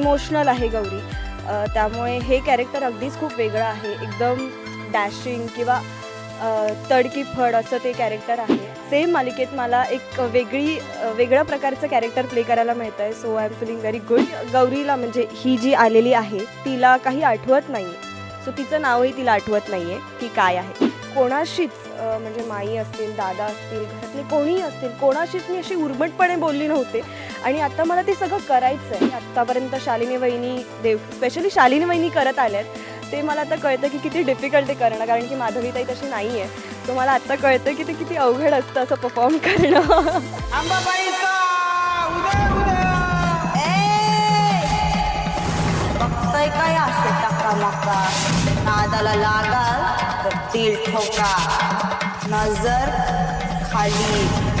Emotional आहे गौरी. त्यामुळे हे कॅरेक्टर अगदीच खूप वेगळं आहे. एकदम डॅशिंग किंवा तडकी फड असं ते कॅरेक्टर आहे. सेम मालिकेत मला एक वेगळी वेगळ्या प्रकारचं कॅरेक्टर प्ले करायला मिळतं आहे so I am feeling very good गौरीला म्हणजे ही जी आलेली आहे तिला काही आठवत नाही आहे सो तिचं नावही तिला आठवत नाही आहे की काय आहे. कोणाशीच म्हणजे माई असतील दादा असतील घरातले कोणीही असतील कोणाशीच मी अशी उर्मटपणे बोलली नव्हते. आणि आता मला ते सगळं करायचं आहे आत्तापर्यंत शालिनी वहिनी देव स्पेशली शालिनी वहिनी करत आल्यात. ते मला आता कळतं की किती डिफिकल्ट ते करणं कारण की माधवीताई तशी नाही आहे सो मला आत्ता कळतं की ते किती अवघड असतं असं परफॉर्म करणं. नादाला लागाल तर तीळ ठोका. नजर खाली.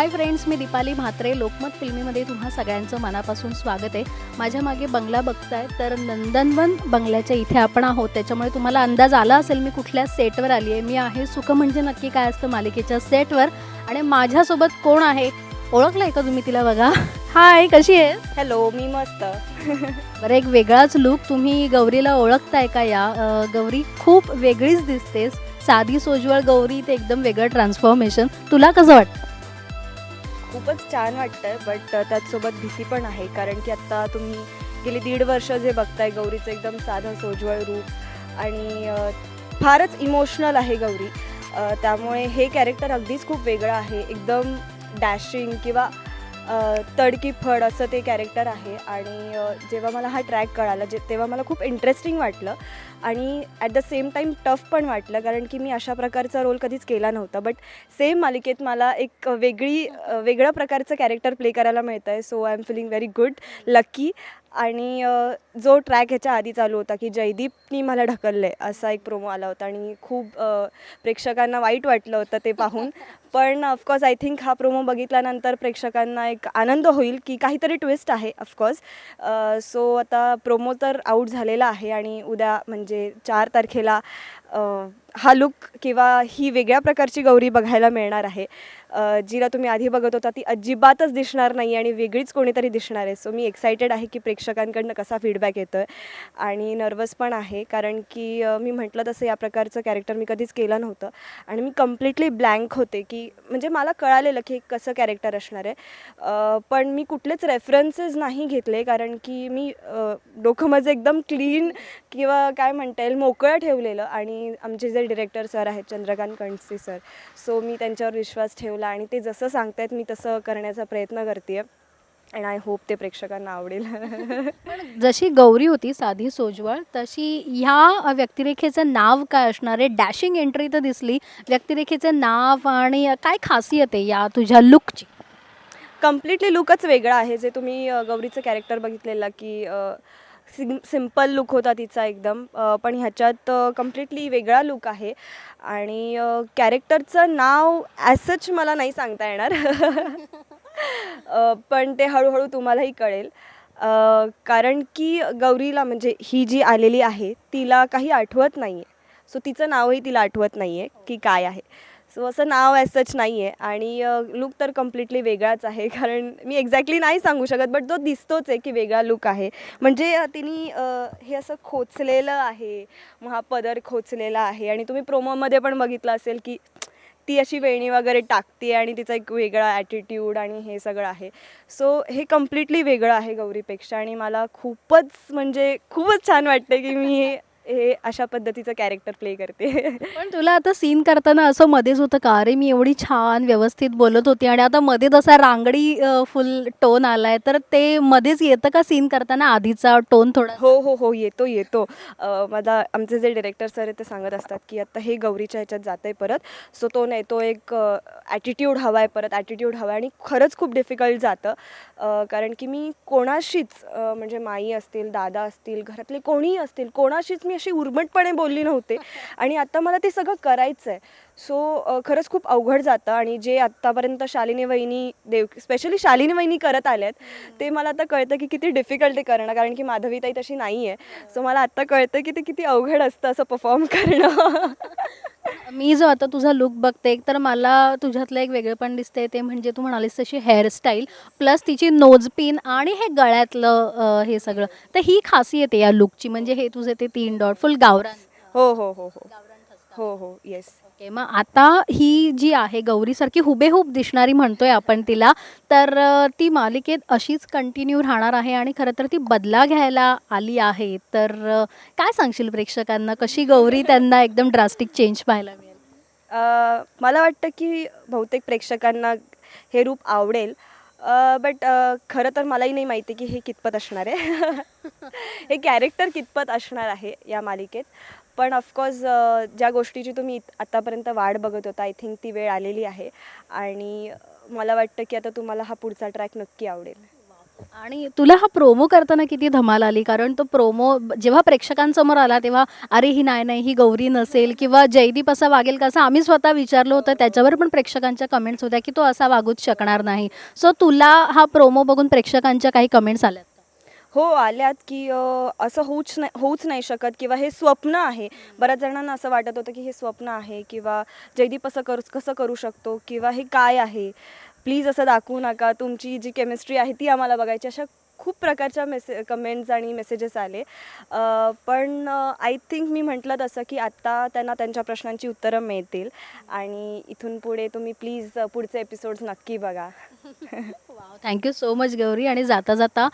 हाय फ्रेंड्स मी दीपाली म्हात्रे. लोकमत फिल्मीमध्ये तुम्हा सगळ्यांचं मनापासून स्वागत आहे. माझ्या मागे बंगला बघताय तर नंदनवन बंगल्याच्या इथे आपण आहोत. त्याच्यामुळे तुम्हाला अंदाज आला असेल मी कुठल्या सेटवर आली आहे. मी आहे सुख म्हणजे नक्की काय असतं मालिकेच्या सेटवर. आणि माझ्यासोबत कोण आहे? ओळखलंय का तुम्ही तिला बघा? हाय कशी आहे हॅलो मी मस्त. बरं एक वेगळाच लुक तुम्ही गौरीला ओळखताय का या? गौरी खूप वेगळीच दिसतेस. साधी सोज्वळ गौरी ते एकदम वेगळं ट्रान्सफॉर्मेशन तुला कसं वाटतं? खूपच छान वाटतंय बट त्याचसोबत भीती पण आहे. कारण की आत्ता तुम्ही गेली दीड वर्ष जे बघताय गौरीचं एकदम साधं सोज्वळ रूप आणि फारच इमोशनल आहे गौरी. त्यामुळे हे कॅरेक्टर अगदीच खूप वेगळं आहे. एकदम डॅशिंग किंवा तडकी फड असं ते कॅरेक्टर आहे आणि जेव्हा मला हा ट्रॅक कळाला जे तेव्हा मला खूप इंटरेस्टिंग वाटलं आणि at the same time tough पण वाटलं कारण की मी अशा प्रकारचा रोल कधीच केला नव्हता. बट सेम मालिकेत मला एक वेगळी वेगळ्या प्रकारचं कॅरेक्टर प्ले करायला मिळतं आहे so I am feeling very good lucky आणि जो ट्रॅक ह्याच्या आधी चालू होता की जयदीपनी मला ढकललं आहे असा एक प्रोमो आला होता आणि खूप प्रेक्षकांना वाईट वाटलं होतं ते पाहून. पण ऑफकोर्स आय थिंक हा प्रोमो बघितल्यानंतर प्रेक्षकांना एक आनंद होईल की काहीतरी ट्विस्ट आहे ऑफकोर्स सो आता प्रोमो तर आऊट झालेला आहे आणि उद्या म्हणजे चार तारखेला हा लुक किंवा ही वेगळ्या प्रकारची गौरी बघायला मिळणार आहे. जिला तुम्ही आधी बघत होता ती अजिबातच दिसणार नाही आणि वेगळीच कोणीतरी दिसणार आहे. सो मी एक्सायटेड आहे की प्रेक्षकांकडनं कसा फीडबॅक येतो आहे आणि नर्वस पण आहे. कारण की मी म्हटलं तसं या प्रकारचं कॅरेक्टर मी कधीच केलं नव्हतं. आणि मी कम्प्लिटली ब्लँक होते की म्हणजे मला कळालेलं की कसं कॅरेक्टर असणार आहे. पण मी कुठलेच रेफरन्सेस नाही घेतले कारण की मी डोकं माझं एकदम क्लीन किंवा काय म्हणता येईल मोकळं ठेवलेलं आणि आमचे जे डिरेक्टर सर आहेत चंद्रकांत कणसे सर सो मी त्यांच्यावर विश्वास ठेवला आणि ते जसं सांगतायत मी तसं करण्याचा प्रयत्न करते अँड आय होप ते प्रेक्षकांना आवडेल. जशी गौरी होती साधी सोज्वळ तशी ह्या व्यक्तिरेखेचं नाव काय असणार आहे? डॅशिंग एंट्री तर दिसली. व्यक्तिरेखेचं नाव आणि काय खासियत आहे या तुझ्या लुकची कम्प्लिटली लुकच वेगळा आहे. जे तुम्ही गौरीचं कॅरेक्टर बघितलेलं की सिम सिंपल लुक होता तिचा एकदम. पण ह्याच्यात कम्प्लिटली वेगळा लुक आहे. आणि कॅरेक्टरचं नाव ॲज सच मला नाही सांगता येणार. पण ते हळूहळू तुम्हालाही कळेल. कारण की गौरीला म्हणजे ही जी आलेली आहे तिला काही आठवत नाही आहे सो तिचं नावही तिला आठवत नाही आहे की काय आहे. सो असं नाव ॲज सच नाही आहे आणि लुक तर कम्प्लिटली वेगळाच आहे. कारण मी एक्झॅक्टली नाही सांगू शकत बट तो दिसतोच आहे की वेगळा लुक आहे. म्हणजे तिने हे असं खोचलेलं आहे. मग हा पदर खोचलेला आहे. आणि तुम्ही प्रोमोमध्ये पण बघितलं असेल की ती अशी वेणी वगैरे टाकते आणि तिचा एक वेगळा ॲटिट्यूड आणि हे सगळं आहे. सो हे कम्प्लिटली वेगळं आहे गौरीपेक्षा. आणि मला खूपच म्हणजे खूपच छान वाटते की मी हे अशा पद्धतीचं कॅरेक्टर प्ले करते. पण तुला आता सीन करताना असं मध्येच होतं का? अरे मी एवढी छान व्यवस्थित बोलत होती आणि आता मध्ये तसा रांगडी फुल टोन आलाय. तर ते मध्येच येतं का सीन करताना? आधीचा टोन थोडा हो हो हो येतो येतो. अ, माझा आमचे जे डिरेक्टर सर आहेत ते सांगत असतात की आता हे गौरीच्या ह्याच्यात जात आहे परत. सो तो नाही तो एक ॲटिट्यूड हवा आहे परत ॲटिट्यूड हवा आहे आणि खरंच खूप डिफिकल्ट जातं. अ, कारण की मी कोणाशीच अ, म्हणजे माई असतील दादा असतील घरातले कोणीही असतील कोणाशीच मी अशी उर्मटपणे बोलली नव्हते. आणि आता मला ते सगळं करायचं आहे सो खरंच खूप अवघड जातं आणि जे आत्तापर्यंत शालिनी वहिनी देव स्पेशली शालिनी वहिनी करत आल्यात ते मला आता कळतं की किती डिफिकल्ट ते करणं कारण की माधवीताई तशी नाही आहे सो मला आत्ता कळतं की ते किती अवघड असतं असं परफॉर्म करणं. मी जो आता तुझा लुक बघते तर मला तुझ्यातलं एक वेगळं पण दिसतंय ते म्हणजे तू म्हणालीस तशी हेअरस्टाईल प्लस तिची नोज पिन आणि हे गळ्यातलं हे सगळं. तर ही खासियत आहे या लुकची म्हणजे हे तुझे ते तीन डॉट फुल गावरान. हो हो हो हो. हो हो. येस ओके मग आता ही जी आहे गौरीसारखी हुबेहूब दिसणारी म्हणतोय आपण तिला तर अ, ती मालिकेत अशीच कंटिन्यू राहणार आहे आणि खरं तर ती बदला घ्यायला आली आहे. तर अ, काय सांगशील प्रेक्षकांना? कशी गौरी त्यांना एकदम ड्रास्टिक चेंज पाहायला मिळेल? अ, मला वाटतं की बहुतेक प्रेक्षकांना हे रूप आवडेल. बट खरं तर मलाही नाही माहिती की हे कितपत असणार आहे. हे कॅरेक्टर कितपत असणार आहे या मालिकेत. पण ऑफकोर्स ज्या गोष्टीची तुम्ही आतापर्यंत वाट बघत होता आय थिंक ती वेळ आलेली आहे. आणि मला वाटतं की आता तुम्हाला हा पुढचा ट्रॅक नक्की आवडेल. आणि तुला हा प्रोमो करताना किती धमाल आली? कारण तो प्रोमो जेव्हा प्रेक्षकांसमोर आला तेव्हा अरे ही नाही नाही ही गौरी नसेल किंवा जयदीप असा वागेल का असं आम्ही स्वतः विचारलं होतं. त्याच्यावर पण प्रेक्षकांच्या कमेंट्स होत्या की तो असा वागूच शकणार नाही. सो तुला हा प्रोमो बघून प्रेक्षकांच्या काही कमेंट्स आल्या हो आल्यात की असं होऊच नाही होऊच नाही शकत किंवा हे स्वप्न आहे. बऱ्याच जणांना असं वाटत होतं की हे स्वप्न आहे किंवा जयदीप असं करू कसं करू शकतो किंवा हे काय आहे? प्लीज असं दाखवू नका. तुमची जी केमिस्ट्री आहे ती आम्हाला बघायची. अशा खूप प्रकारच्या मेसे कमेंट्स आणि मेसेजेस आले. पण आय थिंक मी म्हटलं तसं की आत्ता त्यांना त्यांच्या प्रश्नांची उत्तरं मिळतील. आणि इथून पुढे तुम्ही प्लीज पुढचे एपिसोड्स नक्की बघा. Thank you so much Gauri. आणि जाता जाता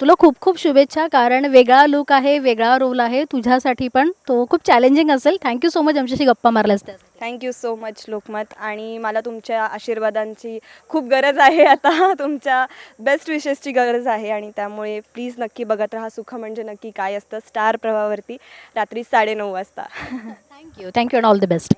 तुला खूप खूप शुभेच्छा. कारण वेगळा लुक आहे वेगळा रोल आहे. तुझ्यासाठी पण तो खूप चॅलेंजिंग असेल. थँक्यू सो मच आमच्याशी गप्पा मारल्यास त्यासाठी. थँक्यू सो मच लोकमत आणि मला तुमच्या आशीर्वादांची खूप गरज आहे. आता तुमच्या बेस्ट विशेसची गरज आहे. आणि त्यामुळे प्लीज नक्की बघत राहा. सुख म्हणजे नक्की काय असतं? स्टार प्रभावरती रात्री साडेनऊ वाजता. Thank you thank you and all the best